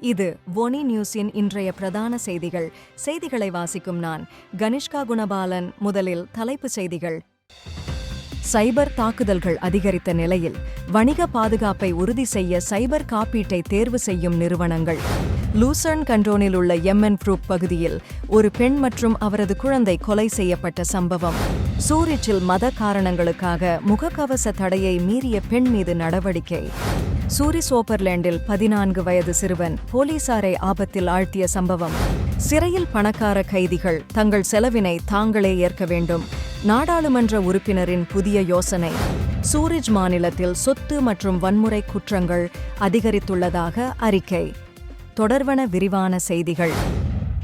இது ஒனி நியூஸின் இன்றைய பிரதான செய்திகள். செய்திகளை வாசிக்கும் நான் கனிஷ்கா குணபாலன். முதலில் தலைப்புச் செய்திகள். சைபர் தாக்குதல்கள் அதிகரித்த நிலையில் வணிக பாதுகாப்பை உறுதி செய்ய சைபர் காப்பீட்டை தேர்வு செய்யும் நிறுவனங்கள். லூசர்ன் கண்ட்ரோனில் உள்ள எம்என் ப்ரூப் பகுதியில் ஒரு பெண் மற்றும் அவரது குழந்தை கொலை செய்யப்பட்ட சம்பவம். சூரிச்சில் மத காரணங்களுக்காக முகக்கவச தடையை மீறிய பெண் மீது நடவடிக்கை. சூரிஸ் ஓப்பர்லேண்டில் பதினான்கு வயது சிறுவன் போலீசாரை ஆபத்தில் ஆழ்த்திய சம்பவம். சிறையில் பணக்கார கைதிகள் தங்கள் செலவினை தாங்களே ஏற்க வேண்டும். நாடாளுமன்ற உறுப்பினரின் புதிய யோசனை. சூரிஜ் மாநிலத்தில் சொத்து மற்றும் வன்முறை குற்றங்கள் அதிகரித்துள்ளதாக அறிக்கை. தொடர்வன விரிவான செய்திகள்.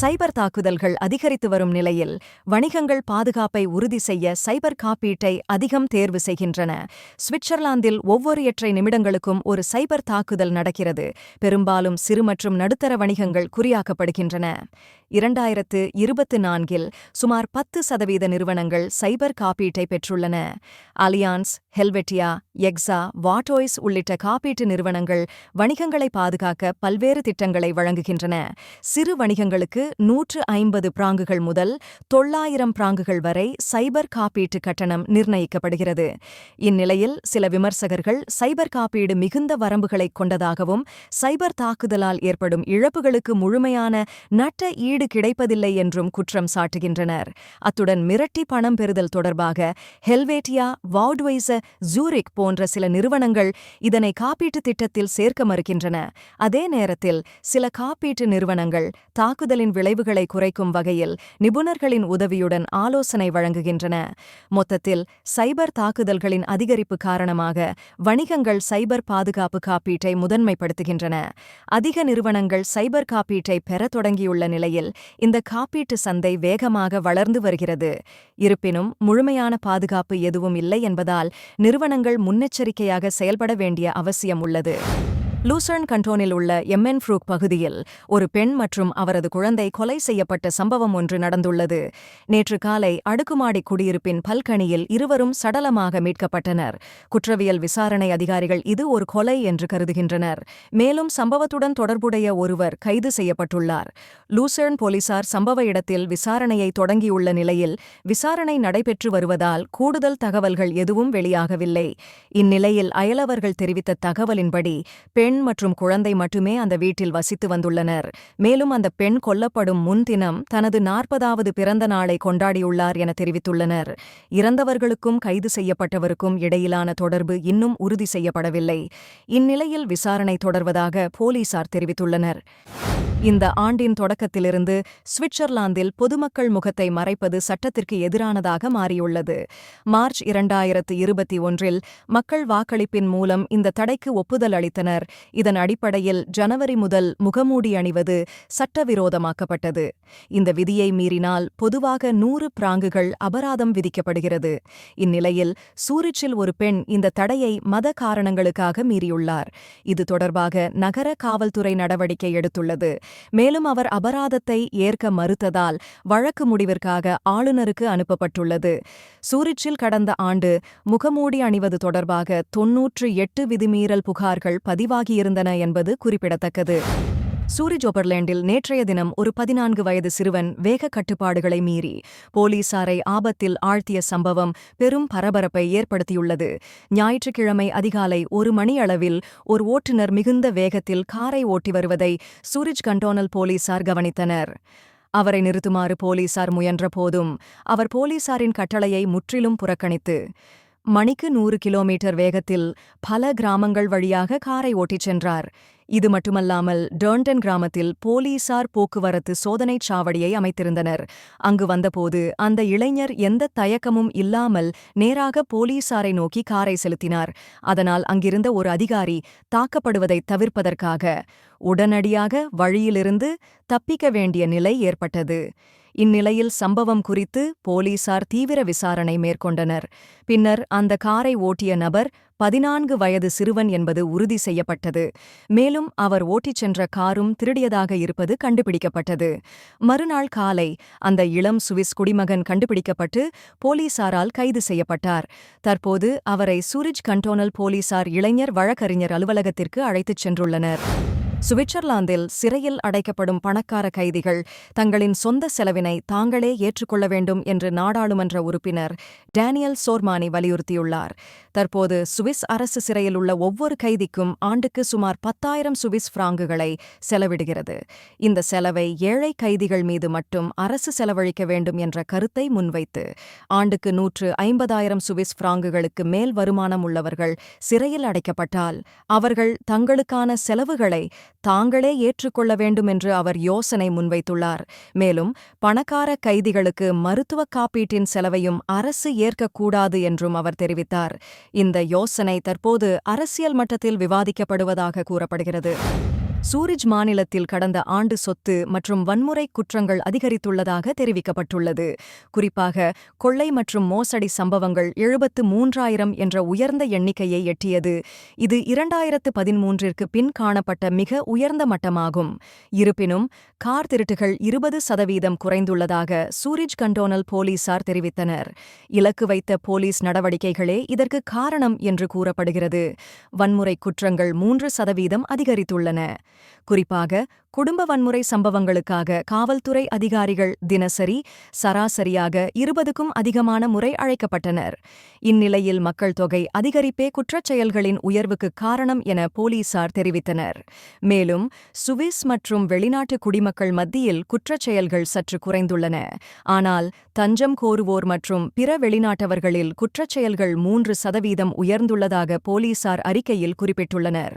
சைபர் தாக்குதல்கள் அதிகரித்து வரும் நிலையில் வணிகங்கள் பாதுகாப்பை உறுதி செய்ய சைபர் காப்பீட்டை அதிகம் தேர்வு செய்கின்றன. சுவிட்சர்லாந்தில் ஒவ்வொரு எட்டரை நிமிடங்களுக்கும் ஒரு சைபர் தாக்குதல் நடக்கிறது. பெரும்பாலும் சிறு மற்றும் நடுத்தர வணிகங்கள் குறியாக்கப்படுகின்றன. இரண்டாயிரத்து இருபத்து நான்கில் சுமார் பத்து சதவீத நிறுவனங்கள் சைபர் காப்பீட்டை பெற்றுள்ளன. அலியான்ஸ் ஹெல்வெட்டியா எக்ஸா வாட்டோய்ஸ் உள்ளிட்ட காப்பீட்டு நிறுவனங்கள் வணிகங்களை பாதுகாக்க பல்வேறு திட்டங்களை வழங்குகின்றன. சிறு வணிகங்களுக்கு நூற்று ஐம்பது பிராங்குகள் முதல் தொள்ளாயிரம் பிராங்குகள் வரை சைபர் காப்பீட்டு கட்டணம் நிர்ணயிக்கப்படுகிறது. இந்நிலையில் சில விமர்சகர்கள் சைபர் காப்பீடு மிகுந்த வரம்புகளை கொண்டதாகவும் சைபர் தாக்குதலால் ஏற்படும் இழப்புகளுக்கு முழுமையான நட்ட ஈடு கிடைப்பதில்லை என்றும் குற்றம் சாட்டுகின்றனர். அத்துடன் மிரட்டி பணம் பெறுதல் தொடர்பாக ஹெல்வேட்டியா வார்ட்வைச ஜூரிக் போன்ற சில நிறுவனங்கள் இதனை காப்பீட்டு திட்டத்தில் சேர்க்க மறுக்கின்றன. அதே நேரத்தில் சில காப்பீட்டு நிறுவனங்கள் தாக்குதலின் விளைவுகளை குறைக்கும் வகையில் நிபுணர்களின் உதவியுடன் ஆலோசனை வழங்குகின்றன. மொத்தத்தில் சைபர் தாக்குதல்களின் அதிகரிப்பு காரணமாக வணிகங்கள் சைபர் பாதுகாப்பு காப்பீட்டை முதன்மைப்படுத்துகின்றன. அதிக நிறுவனங்கள் சைபர் காப்பீட்டை பெறத் தொடங்கியுள்ள நிலையில் இந்த காப்பீட்டு சந்தை வேகமாக வளர்ந்து வருகிறது. இருப்பினும் முழுமையான பாதுகாப்பு எதுவும் இல்லை என்பதால் நிறுவனங்கள் முன்னெச்சரிக்கையாக செயல்பட வேண்டிய அவசியம் உள்ளது. லூசர்ன் கண்டோனில் உள்ள எம்என் ஃப்ரூக் பகுதியில் ஒரு பெண் மற்றும் அவரது குழந்தை கொலை செய்யப்பட்ட சம்பவம் ஒன்று நடந்துள்ளது. நேற்று காலை அடுக்குமாடி குடியிருப்பின் பல்கனியில் இருவரும் சடலமாக மீட்கப்பட்டனர். குற்றவியல் விசாரணை அதிகாரிகள் இது ஒரு கொலை என்று கருதுகின்றனர். மேலும் சம்பவத்துடன் தொடர்புடைய ஒருவர் கைது செய்யப்பட்டுள்ளார். லூசர்ன் போலீசார் சம்பவ இடத்தில் விசாரணையை தொடங்கியுள்ள நிலையில் விசாரணை நடைபெற்று வருவதால் கூடுதல் தகவல்கள் எதுவும் வெளியாகவில்லை. இந்நிலையில் அயலவர்கள் தெரிவித்த தகவலின்படி பெண் பெண் மற்றும் குழந்தை மட்டுமே அந்த வீட்டில் வசித்து வந்துள்ளனர். மேலும் அந்த பெண் கொல்லப்படும் முன்தினம் தனது நாற்பதாவது பிறந்த நாளை கொண்டாடியுள்ளார் என தெரிவித்துள்ளனர். இறந்தவர்களுக்கும் கைது செய்யப்பட்டவருக்கும் இடையிலான தொடர்பு இன்னும் உறுதி செய்யப்படவில்லை. இந்நிலையில் விசாரணை தொடர்வதாக போலீசார் தெரிவித்துள்ளனர். இந்த ஆண்டின் தொடக்கத்திலிருந்து சுவிட்சர்லாந்தில் பொதுமக்கள் முகத்தை மறைப்பது சட்டத்திற்கு எதிரானதாக மாறியுள்ளது. மார்ச் இரண்டாயிரத்து இருபத்தி ஒன்றில் மக்கள் வாக்களிப்பின் மூலம் இந்த தடைக்கு ஒப்புதல் அளித்தனர். இதன் அடிப்படையில் ஜனவரி முதல் முகமூடி அணிவது சட்டவிரோதமாக்கப்பட்டது. இந்த விதியை மீறினால் பொதுவாக நூறு பிராங்குகள் அபராதம் விதிக்கப்படுகிறது. இந்நிலையில் சூரிச்சில் ஒரு பெண் இந்த தடையை மத காரணங்களுக்காக மீறியுள்ளார். இது தொடர்பாக நகர காவல்துறை நடவடிக்கை எடுத்துள்ளது. மேலும் அவர் அபராதத்தை ஏற்க மறுத்ததால் வழக்கு முடிவிற்காக ஆளுநருக்கு அனுப்பப்பட்டுள்ளது. சூரிச்சில் கடந்த ஆண்டு முகமூடி அணிவது தொடர்பாக தொன்னூற்று எட்டு விதிமீறல் புகார்கள் பதிவாகி தாக்கியிருந்தன என்பது குறிப்பிடத்தக்கது. சூரிஜ் ஒபர்லேண்டில் நேற்றைய தினம் ஒரு பதினான்கு வயது சிறுவன் வேக கட்டுப்பாடுகளை மீறி போலீசாரை ஆபத்தில் ஆழ்த்திய சம்பவம் பெரும் பரபரப்பை ஏற்படுத்தியுள்ளது. ஞாயிற்றுக்கிழமை அதிகாலை ஒரு மணி அளவில் ஒரு ஓட்டுநர் மிகுந்த வேகத்தில் காரை ஓட்டி வருவதை சூரிஜ் கண்டோனல் போலீசார் கவனித்தனர். அவரை நிறுத்துமாறு போலீசார் முயன்றபோதும் அவர் போலீசாரின் கட்டளையை முற்றிலும் புறக்கணித்து மணிக்கு நூறு கிலோமீட்டர் வேகத்தில் பல கிராமங்கள் வழியாக காரை ஓட்டிச் சென்றார். இது மட்டுமல்லாமல் டர்ன்டன் கிராமத்தில் போலீசார் போக்குவரத்து சோதனைச் சாவடியை அமைத்திருந்தனர். அங்கு வந்தபோது அந்த இளைஞர் எந்த தயக்கமும் இல்லாமல் நேராக போலீசாரை நோக்கி காரை செலுத்தினார். அதனால் அங்கிருந்த ஒரு அதிகாரி தாக்கப்படுவதை தவிர்ப்பதற்காக உடனடியாக வழியிலிருந்து தப்பிக்க வேண்டிய நிலை ஏற்பட்டது. இந்நிலையில் சம்பவம் குறித்து போலீசார் தீவிர விசாரணை மேற்கொண்டனர். பின்னர் அந்த காரை ஓட்டிய நபர் பதினான்கு வயது சிறுவன் என்பது உறுதி செய்யப்பட்டது. மேலும் அவர் ஓட்டிச் சென்ற காரும் திருடியதாக இருப்பது கண்டுபிடிக்கப்பட்டது. மறுநாள் காலை அந்த இளம் சுவிஸ் குடிமகன் கண்டுபிடிக்கப்பட்டு போலீசாரால் கைது செய்யப்பட்டார். தற்போது அவரை சூரிஜ் கண்டோனல் போலீசார் இளைஞர் வழக்கறிஞர் அலுவலகத்திற்கு அழைத்துச் சென்றுள்ளனர். சுவிட்சர்லாந்தில் சிறையில் அடைக்கப்படும் பணக்கார கைதிகள் தங்களின் சொந்த செலவினை தாங்களே ஏற்றுக்கொள்ள வேண்டும் என்று நாடாளுமன்ற உறுப்பினர் டேனியல் சோர்மானி வலியுறுத்தியுள்ளார். தற்போது சுவிஸ் அரசு சிறையில் உள்ள ஒவ்வொரு கைதிக்கும் ஆண்டுக்கு சுமார் பத்தாயிரம் சுவிஸ் பிராங்குகளை செலவிடுகிறது. இந்த செலவை ஏழை கைதிகள் மீது மட்டும் அரசு செலவழிக்க வேண்டும் என்ற கருத்தை முன்வைத்து ஆண்டுக்கு நூற்று ஐம்பதாயிரம் சுவிஸ் பிராங்குகளுக்கு மேல் வருமானம் உள்ளவர்கள் சிறையில் அடைக்கப்பட்டால் அவர்கள் தங்களுக்கான செலவுகளை தாங்களே ஏற்றுக்கொள்ள வேண்டும் என்று அவர் யோசனை முன்வைத்துள்ளார். மேலும் பணக்கார கைதிகளுக்கு மருத்துவ காப்பீட்டின் செலவையும் அரசு ஏற்கக்கூடாது என்றும் அவர் தெரிவித்தார். இந்த யோசனை தற்போது அரசியல் மட்டத்தில் விவாதிக்கப்படுவதாக கூறப்படுகிறது. சூரிஜ் மாநிலத்தில் கடந்த ஆண்டு சொத்து மற்றும் வன்முறை குற்றங்கள் அதிகரித்துள்ளதாக தெரிவிக்கப்பட்டுள்ளது. குறிப்பாக கொள்ளை மற்றும் மோசடி சம்பவங்கள் எழுபத்து மூன்றாயிரம் என்ற உயர்ந்த எண்ணிக்கையை எட்டியது. இது இரண்டாயிரத்து பதிமூன்றிற்கு பின் காணப்பட்ட மிக உயர்ந்த மட்டமாகும். இருப்பினும் கார் திருட்டுகள் இருபது சதவீதம் குறைந்துள்ளதாக சூரிஜ் கண்டோனல் போலீசார் தெரிவித்தனர். இலக்கு வைத்த போலீஸ் நடவடிக்கைகளே இதற்கு காரணம் என்று கூறப்படுகிறது. வன்முறை குற்றங்கள் மூன்று சதவீதம் அதிகரித்துள்ளன. குறிப்பாக குடும்ப வன்முறை சம்பவங்களுக்காக காவல்துறை அதிகாரிகள் தினசரி சராசரியாக இருபதுக்கும் அதிகமான முறை அழைக்கப்பட்டனர். இந்நிலையில் மக்கள் தொகை அதிகரிப்பே குற்றச் செயல்களின் உயர்வுக்கு காரணம் என போலீசார் தெரிவித்தனர். மேலும் சுவிஸ் மற்றும் வெளிநாட்டு குடிமக்கள் மத்தியில் குற்றச் செயல்கள் சற்று குறைந்துள்ளன. ஆனால் தஞ்சம் கோருவோர் மற்றும் பிற வெளிநாட்டவர்களில் குற்றச் செயல்கள் மூன்று சதவீதம் உயர்ந்துள்ளதாக போலீசார் அறிக்கையில் குறிப்பிட்டுள்ளனர்.